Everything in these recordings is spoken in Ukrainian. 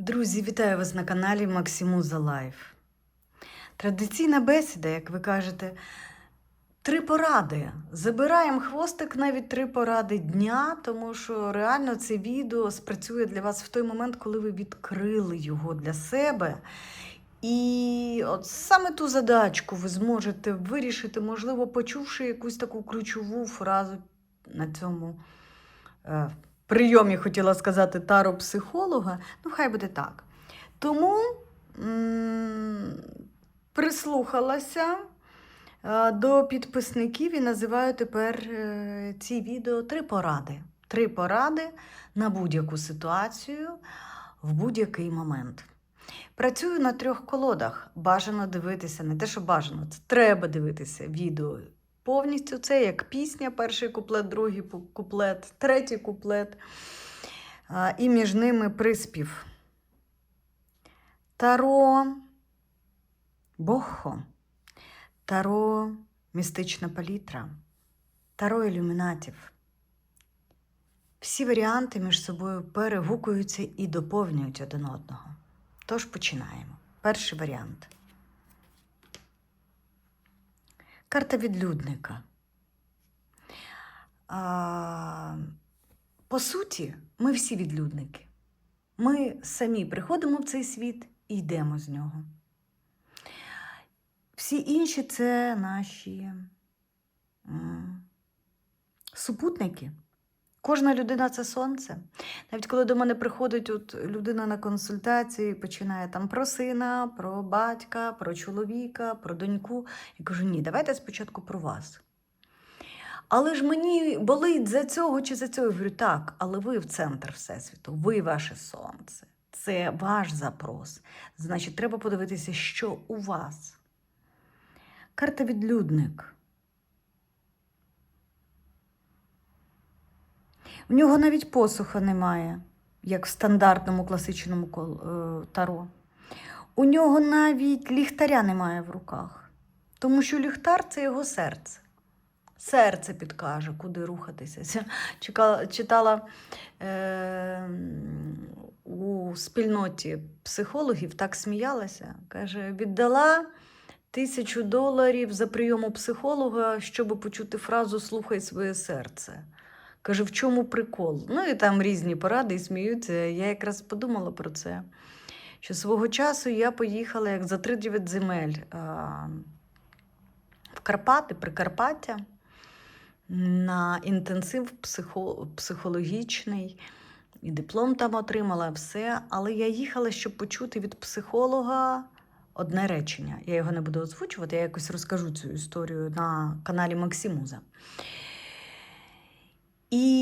Друзі, вітаю вас на каналі Максимуза Лайф. Традиційна бесіда, як ви кажете, три поради. Забираємо хвостик навіть три поради дня, тому що реально це відео спрацює для вас в той момент, коли ви відкрили його для себе. І от саме ту задачку ви зможете вирішити, можливо, почувши якусь таку ключову фразу на цьому е, прийомі, хотіла сказати, таро-психолога. Ну, хай буде так. Тому прислухалася е, до підписників і називаю тепер е, ці відео три поради. Три поради на будь-яку ситуацію в будь-який момент. Працюю на трьох колодах. Бажано дивитися, не те, що бажано, це треба дивитися відео повністю. Це як пісня, перший куплет, другий куплет, третій куплет. І між ними приспів. Таро Бохо, Таро містична палітра, Таро ілюмінатів. Всі варіанти між собою перегукуються і доповнюють один одного. Тож починаємо. Перший варіант. Карта відлюдника. А, по суті, ми всі відлюдники. Ми самі приходимо в цей світ і йдемо з нього. Всі інші це наші супутники. Кожна людина це сонце. Навіть коли до мене приходить от людина на консультації, починає там про сина, про батька, про чоловіка, про доньку. Я кажу, ні, давайте спочатку про вас. Але ж мені болить за цього чи за цього. Я говорю, так, але ви в центр Всесвіту, ви ваше сонце. Це ваш запрос. Значить, треба подивитися, що у вас. Карта відлюдник. У нього навіть посуха немає, як в стандартному класичному е, таро. У нього навіть ліхтаря немає в руках, тому що ліхтар це його серце. Серце підкаже, куди рухатися. Чекала, читала е, у спільноті психологів, так сміялася. Каже, віддала тисячу доларів за прийом психолога, щоб почути фразу Слухай своє серце. Каже, в чому прикол? Ну і там різні поради і сміються. Я якраз подумала про це. Що свого часу я поїхала як за 3-9 земель в Карпати, Прикарпаття на інтенсив психо, психологічний. І диплом там отримала все. Але я їхала, щоб почути від психолога одне речення. Я його не буду озвучувати, я якось розкажу цю історію на каналі Максимуза.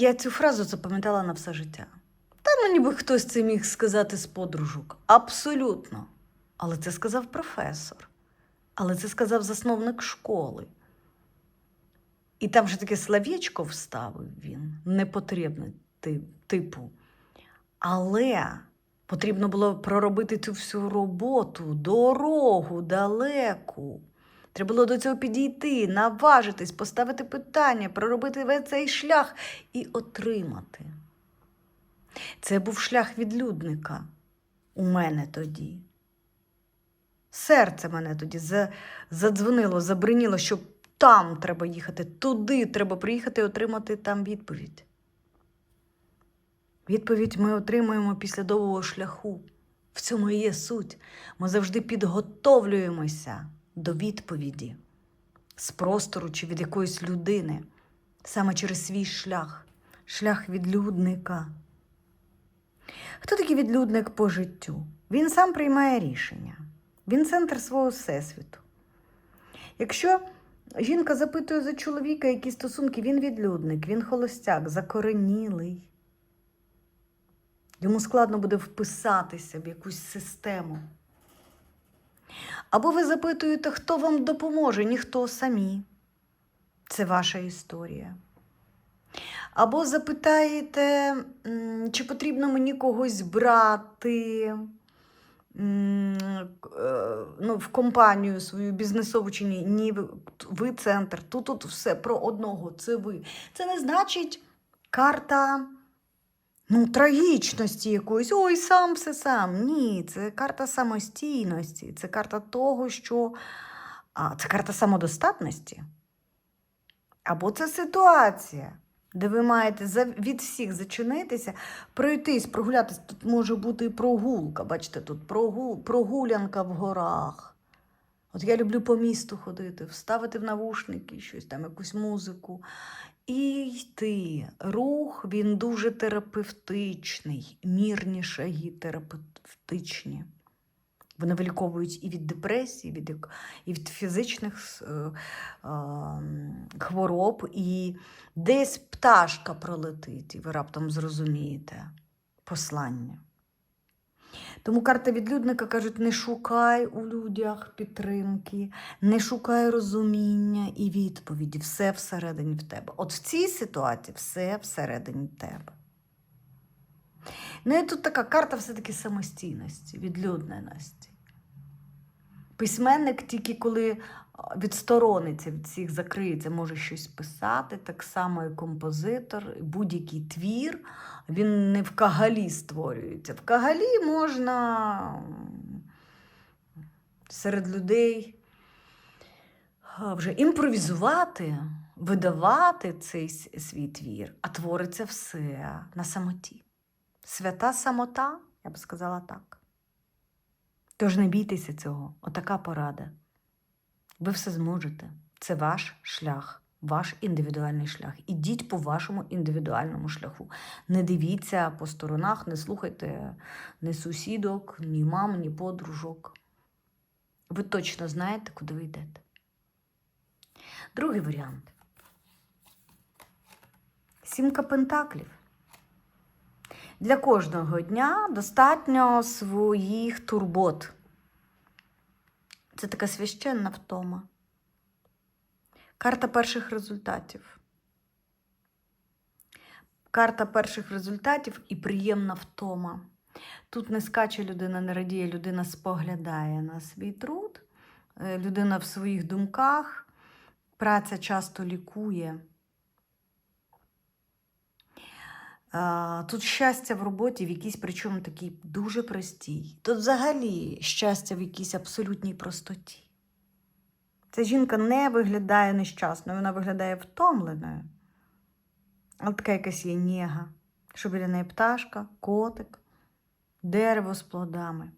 Я цю фразу запам'ятала на все життя. Та ну ніби хтось це міг сказати з подружок. Абсолютно. Але це сказав професор. Але це сказав засновник школи. І там же таке словечко вставив він, непотрібне типу. Але потрібно було проробити цю всю роботу, дорогу далеку. Треба було до цього підійти, наважитись, поставити питання, проробити весь цей шлях і отримати. Це був шлях відлюдника у мене тоді. Серце мене тоді задзвонило, забриніло, що там треба їхати, туди треба приїхати і отримати там відповідь. Відповідь ми отримуємо після довгого шляху. В цьому і є суть. Ми завжди підготовлюємося до відповіді з простору чи від якоїсь людини, саме через свій шлях, шлях відлюдника. Хто такий відлюдник по життю? Він сам приймає рішення, він центр свого всесвіту. Якщо жінка запитує за чоловіка, які стосунки, він відлюдник, він холостяк, закоренілий. Йому складно буде вписатися в якусь систему. Або ви запитуєте, хто вам допоможе, ніхто самі. Це ваша історія. Або запитаєте, чи потрібно мені когось брати е, ну, в компанію свою бізнесову чи ні. Ні, ви центр. Тут, тут все про одного, це ви. Це не значить карта ну, трагічності якоїсь, ой, сам все сам. Ні, це карта самостійності, це карта того, що а, це карта самодостатності. Або це ситуація, де ви маєте від всіх зачинитися, пройтись, прогулятися. Тут може бути і прогулка. Бачите, тут прогул, прогулянка в горах. От я люблю по місту ходити, вставити в навушники щось там, якусь музику. І йти. Рух він дуже терапевтичний, мірні шаги терапевтичні. Вони виліковують і від депресії, від, і від фізичних е, е, хвороб, і десь пташка пролетить, і ви раптом зрозумієте послання. Тому карта відлюдника кажуть: не шукай у людях підтримки, не шукай розуміння і відповіді. Все всередині в тебе. От в цій ситуації все всередині тебе. Ну і тут така карта все-таки самостійності, відлюдненості. Письменник тільки коли відсторониться від всіх, закриється, може щось писати, так само і композитор, будь-який твір, він не в кагалі створюється. В кагалі можна серед людей вже імпровізувати, видавати цей свій твір, а твориться все на самоті. Свята самота, я б сказала так. Тож не бійтеся цього, отака порада. Ви все зможете. Це ваш шлях, ваш індивідуальний шлях. Ідіть по вашому індивідуальному шляху. Не дивіться по сторонах, не слухайте ні сусідок, ні мам, ні подружок. Ви точно знаєте, куди ви йдете. Другий варіант. Сімка пентаклів. Для кожного дня достатньо своїх турбот. Це така священна втома. Карта перших результатів. Карта перших результатів і приємна втома. Тут не скаче людина, не радіє, людина споглядає на свій труд, е, людина в своїх думках, праця часто лікує. А, Тут щастя в роботі в якійсь, причому такій дуже простій. Тут взагалі щастя в якійсь абсолютній простоті. Ця жінка не виглядає нещасною, вона виглядає втомленою. Але така якась є нєга, що біля неї пташка, котик, дерево з плодами.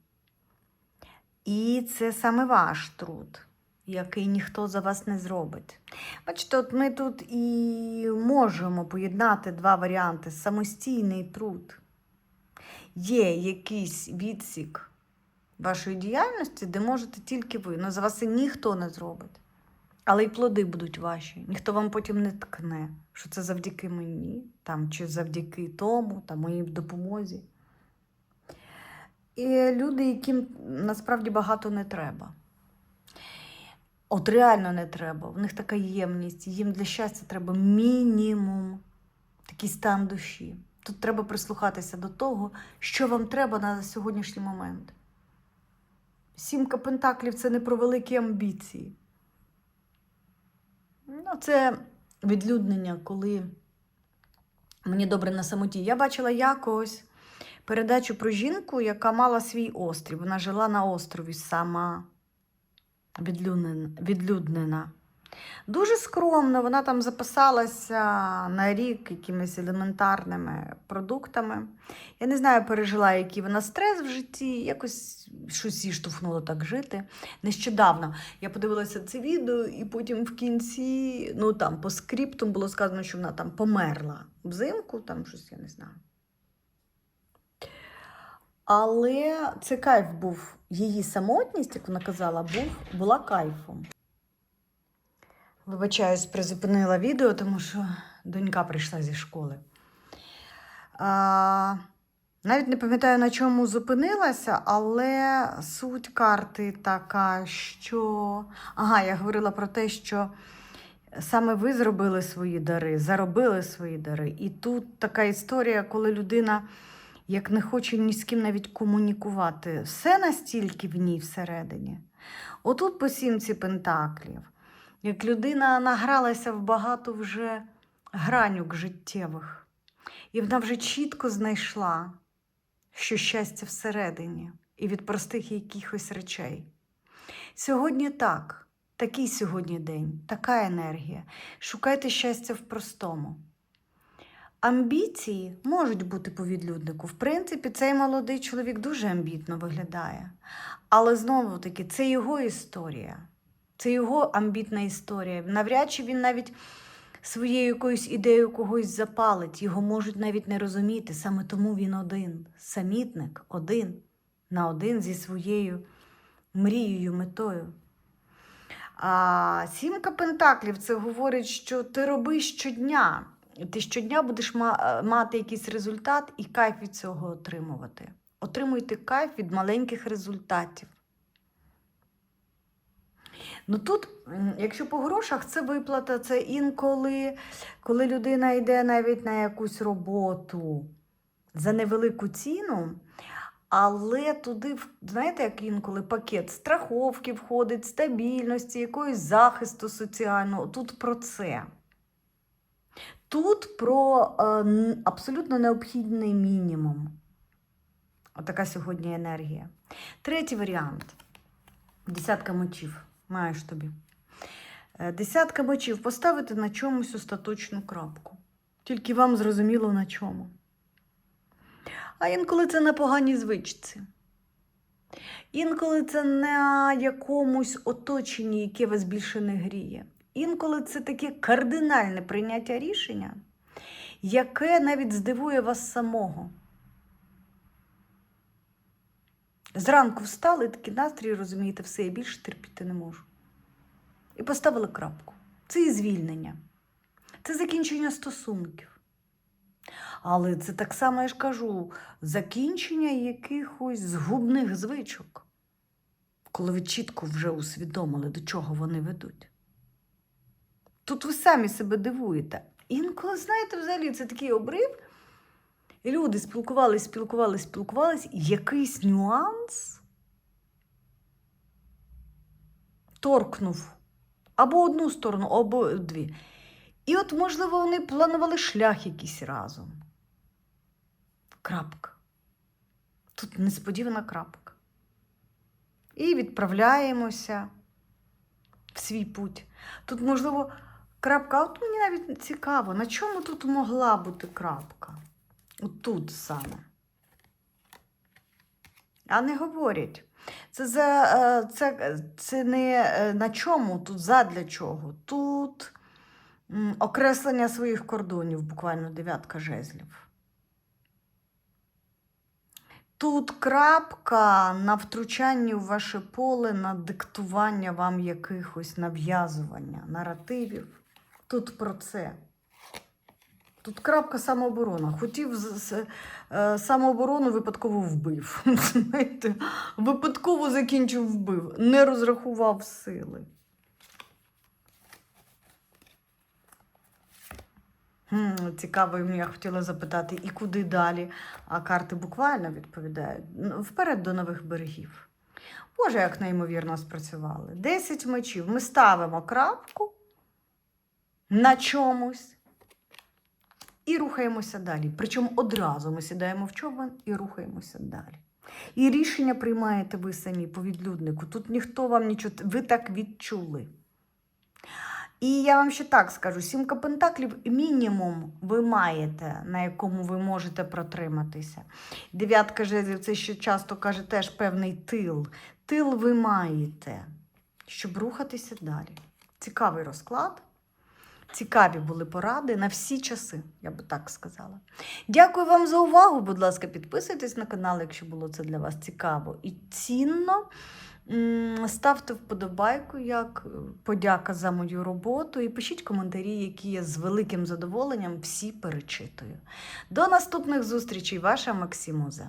І це саме ваш труд, який ніхто за вас не зробить. Бачите, от ми тут і можемо поєднати два варіанти: самостійний труд. Є якийсь відсік вашої діяльності, де можете тільки ви. Ну, за вас і ніхто не зробить. Але й плоди будуть ваші. Ніхто вам потім не ткне, що це завдяки мені, там, чи завдяки тому, там, моїй допомозі. І люди, яким насправді багато не треба. От реально не треба. В них така ємність. Їм для щастя треба мінімум такий стан душі. Тут треба прислухатися до того, що вам треба на сьогоднішній момент. Сімка пентаклів це не про великі амбіції. Ну, це відлюднення, коли мені добре на самоті. Я бачила якось передачу про жінку, яка мала свій острів. Вона жила на острові сама відлюднена. Дуже скромно, вона там записалася на рік якимись елементарними продуктами. Я не знаю, пережила, який вона стрес в житті, якось щось її штовхнуло так жити. Нещодавно я подивилася це відео, і потім в кінці, ну там по скриптам було сказано, що вона там померла взимку, там щось я не знаю. Але це кайф був. Її самотність, як вона казала, був, була кайфом. Вибачаюсь, призупинила відео, тому що донька прийшла зі школи. А, навіть не пам'ятаю, на чому зупинилася, але суть карти така, що. Ага, я говорила про те, що саме ви зробили свої дари, заробили свої дари. І тут така історія, коли людина як не хоче ні з ким навіть комунікувати, все настільки в ній всередині. Отут по сімці пентаклів, як людина награлася в багато вже гранюк життєвих. І вона вже чітко знайшла, що щастя всередині і від простих якихось речей. Сьогодні так, такий сьогодні день, така енергія. Шукайте щастя в простому. Амбіції можуть бути по відлюднику. В принципі, цей молодий чоловік дуже амбітно виглядає. Але знову таки, це його історія. Це його амбітна історія. Навряд чи він навіть своєю якоюсь ідеєю когось запалить. Його можуть навіть не розуміти. Саме тому він один. Самітник, один на один зі своєю мрією, метою. А сімка пентаклів це говорить, що ти роби щодня. Ти щодня будеш мати якийсь результат і кайф від цього отримувати. Отримуйте кайф від маленьких результатів. Ну тут, якщо по грошах, це виплата, це інколи, коли людина йде навіть на якусь роботу за невелику ціну, але туди, знаєте, як інколи пакет страховки входить, стабільності, якогось захисту соціального. Тут про це. Тут про е, абсолютно необхідний мінімум. Отака сьогодні енергія. Третій варіант. Десятка мечів. Маєш тобі. Е, Десятка мечів поставити на чомусь остаточну крапку. Тільки вам зрозуміло на чому. А інколи це на поганій звичці. Інколи це на якомусь оточенні, яке вас більше не гріє. Інколи це таке кардинальне прийняття рішення, яке навіть здивує вас самого. Зранку встали, такий настрій, розумієте, все, я більше терпіти не можу. І поставили крапку. Це і звільнення, це закінчення стосунків. Але це так само, я ж кажу, закінчення якихось згубних звичок, коли ви чітко вже усвідомили, до чого вони ведуть. Тут ви самі себе дивуєте. Інколи, знаєте, взагалі це такий обрив. Люди спілкувались, спілкувались, спілкувались, якийсь нюанс торкнув або одну сторону, або дві. І от, можливо, вони планували шлях якийсь разом. Крапка. Тут несподівана крапка. І відправляємося в свій путь. Тут, можливо, крапка, от мені навіть цікаво, на чому тут могла бути крапка? Отут саме. А не говорять. Це, за, е, це, це не е, на чому, тут задля чого. Тут окреслення своїх кордонів, буквально дев'ятка жезлів. Тут крапка на втручанні в ваше поле, на диктування вам якихось нав'язування, наративів. Тут про це. Тут крапка самооборона. Хотів е, самооборону, випадково вбив. Знаєте, випадково закінчив вбив, не розрахував сили. Цікаво, я хотіла запитати, і куди далі? А карти буквально відповідають. Вперед до нових берегів. Боже, як неймовірно спрацювали. Десять мечів. Ми ставимо крапку на чомусь і рухаємося далі. Причому одразу ми сідаємо в човен і рухаємося далі. І рішення приймаєте ви самі по відлюднику. Тут ніхто вам нічого, ви так відчули. І я вам ще так скажу: сімка пентаклів мінімум ви маєте, на якому ви можете протриматися. Дев'ятка жезлів це ще часто каже теж певний тил. Тил ви маєте, щоб рухатися далі. Цікавий розклад. Цікаві були поради на всі часи, я би так сказала. Дякую вам за увагу. Будь ласка, підписуйтесь на канал, якщо було це для вас цікаво і цінно. Ставте вподобайку як е, подяка за мою роботу і пишіть коментарі, які я з великим задоволенням всі перечитую. До наступних зустрічей, ваша Максимуза.